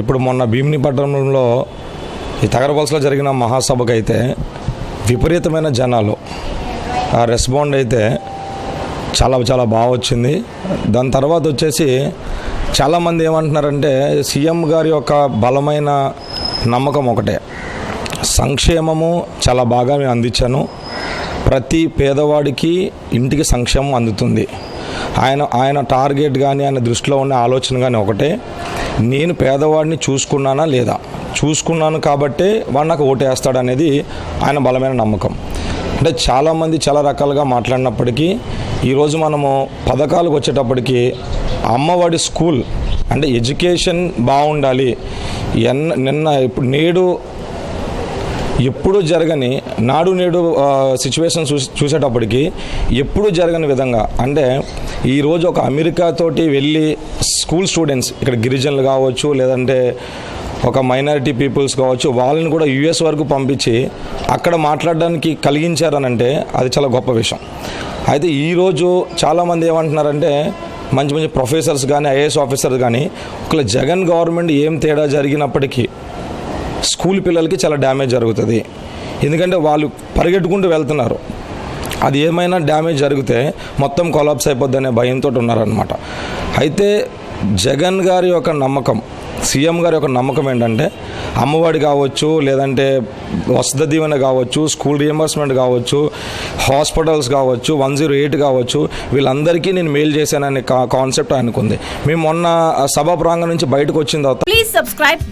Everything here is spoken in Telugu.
ఇప్పుడు మొన్న భీమిని పట్టణంలో ఈ తగరపల్సలో జరిగిన మహాసభకు అయితే విపరీతమైన జనాలు ఆ రెస్పాండ్ అయితే చాలా చాలా బాగా వచ్చింది. దాని తర్వాత వచ్చేసి చాలామంది ఏమంటున్నారంటే సీఎం గారి యొక్క బలమైన నమ్మకం ఒకటే. సంక్షేమము చాలా బాగా నేను అందించాను. ప్రతి పేదవాడికి ఇంటికి సంక్షేమం అందుతుంది. ఆయన ఆయన టార్గెట్ కానీ ఆయన దృష్టిలో ఉన్న ఆలోచన కానీ ఒకటే. నేను పేదవాడిని చూసుకున్నానా లేదా? చూసుకున్నాను కాబట్టే వాడు నాకు ఓటేస్తాడనేది ఆయన బలమైన నమ్మకం. అంటే చాలామంది చాలా రకాలుగా మాట్లాడినప్పటికీ ఈరోజు మనము పథకాలకు వచ్చేటప్పటికి అమ్మఒడి స్కూల్ అంటే ఎడ్యుకేషన్ బాగుండాలి. ఎన్న నిన్న ఇప్పుడు నేడు ఎప్పుడూ జరగని నాడు నేడు సిచ్యువేషన్ చూసి చూసేటప్పటికి ఎప్పుడూ జరగని విధంగా అంటే ఈరోజు ఒక అమెరికా తోటి వెళ్ళి స్కూల్ స్టూడెంట్స్ ఇక్కడ గిరిజనులు కావచ్చు లేదంటే ఒక మైనారిటీ పీపుల్స్ కావచ్చు వాళ్ళని కూడా యుఎస్ వరకు పంపించి అక్కడ మాట్లాడడానికి కలిగించారనంటే అది చాలా గొప్ప విషయం. అయితే ఈరోజు చాలామంది ఏమంటున్నారంటే మంచి మంచి ప్రొఫెసర్స్ కానీ ఐఏఎస్ ఆఫీసర్స్ కానీ ఒకవేళ జగన్ గవర్నమెంట్ ఏం తేడా జరిగినప్పటికీ స్కూల్ పిల్లలకి చాలా డ్యామేజ్ జరుగుతుంది. ఎందుకంటే వాళ్ళు పరిగెట్టుకుంటూ వెళ్తున్నారు. అది ఏమైనా డ్యామేజ్ జరిగితే మొత్తం కొలాప్స్ అయిపోద్ది అనే భయంతో ఉన్నారనమాట అయితే జగన్ గారి యొక్క నమ్మకం సీఎం గారి యొక్క నమ్మకం ఏంటంటే అమ్మఒడి కావచ్చు లేదంటే వసతి దీవెన కావచ్చు స్కూల్ రియంబర్స్మెంట్ కావచ్చు హాస్పిటల్స్ కావచ్చు వన్ జీరో ఎయిట్ కావచ్చు వీళ్ళందరికీ నేను మెయిల్ చేశాననే కా కాన్సెప్ట్ ఆయనకుంది. మేము మొన్న సభా ప్రాంగణం నుంచి బయటకు వచ్చిన తర్వాత Please subscribe.